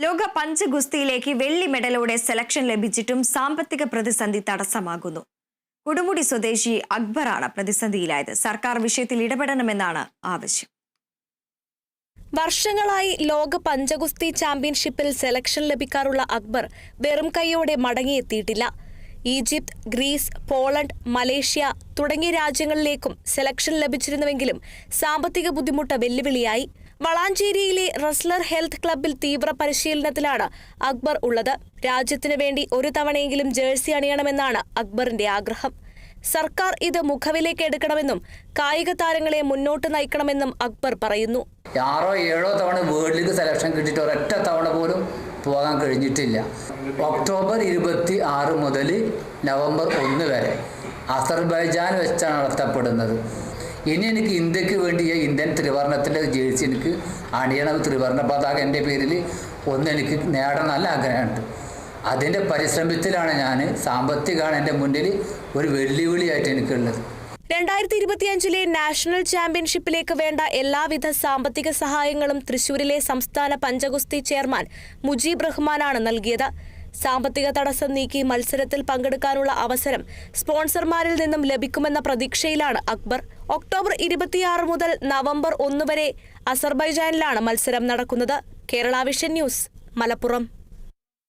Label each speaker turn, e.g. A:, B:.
A: ലോക പഞ്ച് ഗുസ്തിയിലേക്ക് വെള്ളി മെഡലോടെ സെലക്ഷൻ ലഭിച്ചിട്ടും സാമ്പത്തിക പ്രതിസന്ധി തടസ്സമാകുന്നു. കൊടുമുടി സ്വദേശി അക്ബറാണ് പ്രതിസന്ധിയിലായത്. സർക്കാർ വിഷയത്തിൽ ഇടപെടണമെന്നാണ് ആവശ്യം.
B: വർഷങ്ങളായി ലോക പഞ്ചഗുസ്തി ചാമ്പ്യൻഷിപ്പിൽ സെലക്ഷൻ ലഭിക്കാറുള്ള അക്ബർ വെറും കൈയോടെ മടങ്ങിയെത്തിയിട്ടില്ല. ഈജിപ്ത് ഗ്രീസ് പോളണ്ട് മലേഷ്യ തുടങ്ങിയ രാജ്യങ്ങളിലേക്കും സെലക്ഷൻ ലഭിച്ചിരുന്നുവെങ്കിലും സാമ്പത്തിക ബുദ്ധിമുട്ട് വെല്ലുവിളിയായി. വളാഞ്ചേരിയിലെ റസ്ലർ ഹെൽത്ത് ക്ലബിൽ തീവ്ര പരിശീലനത്തിലാണ് അക്ബർ ഉള്ളത്. രാജ്യത്തിനു വേണ്ടി ഒരു തവണയെങ്കിലും ജേഴ്സി അണിയണമെന്നാണ് അക്ബറിന്റെ ആഗ്രഹം. സർക്കാർ ഇത് മുഖവിലേക്ക് എടുക്കണമെന്നും കായിക താരങ്ങളെ മുന്നോട്ട് നയിക്കണമെന്നും അക്ബർ പറയുന്നു.
C: ആറോ ഏഴോ തവണ വേൾഡ് ലീഗ് സെലക്ഷൻ കിട്ടിയിട്ട് ഒരൊറ്റ തവണ പോലും പോകാൻ കഴിഞ്ഞിട്ടില്ല. ഒക്ടോബർ ഇരുപത്തി ആറ് മുതൽ നവംബർ ഒന്ന് വരെ അസർബൈജാൻ വെച്ചാണ് നടത്തപ്പെടുന്നത്. ഇനി എനിക്ക് ഇന്ത്യയ്ക്ക് വേണ്ടി ഈ ഇന്ത്യൻ ത്രിവർണത്തിന്റെ ജേഴ്സി എനിക്ക് അണിയണം. ത്രിവർണ പതാക എന്റെ പേരിൽ ഒന്ന് എനിക്ക് നേടാൻ നല്ല ആഗ്രഹമുണ്ട്. അതിന്റെ പരിശ്രമത്തിലാണ് ഞാൻ സാമ്പത്തികമാണ് എന്റെ മുന്നിൽ ഒരു വെല്ലുവിളിയായിട്ട് എനിക്കുള്ളത്.
B: രണ്ടായിരത്തി ഇരുപത്തിയഞ്ചിലെ നാഷണൽ ചാമ്പ്യൻഷിപ്പിലേക്ക് വേണ്ട എല്ലാവിധ സാമ്പത്തിക സഹായങ്ങളും തൃശൂരിലെ സംസ്ഥാന പഞ്ചഗുസ്തി ചെയർമാൻ മുജീബ് റഹ്മാനാണ് നൽകിയത്. സാമ്പത്തിക തടസ്സം നീക്കി മത്സരത്തിൽ പങ്കെടുക്കാനുള്ള അവസരം സ്പോൺസർമാരിൽ നിന്നും ലഭിക്കുമെന്ന പ്രതീക്ഷയിലാണ് അക്ബർ. ഒക്ടോബർ ഇരുപത്തിയാറ് മുതൽ നവംബർ ഒന്ന് വരെ അസർബൈജാനിലാണ് മത്സരം നടക്കുന്നത്. Kerala vision news Malappuram.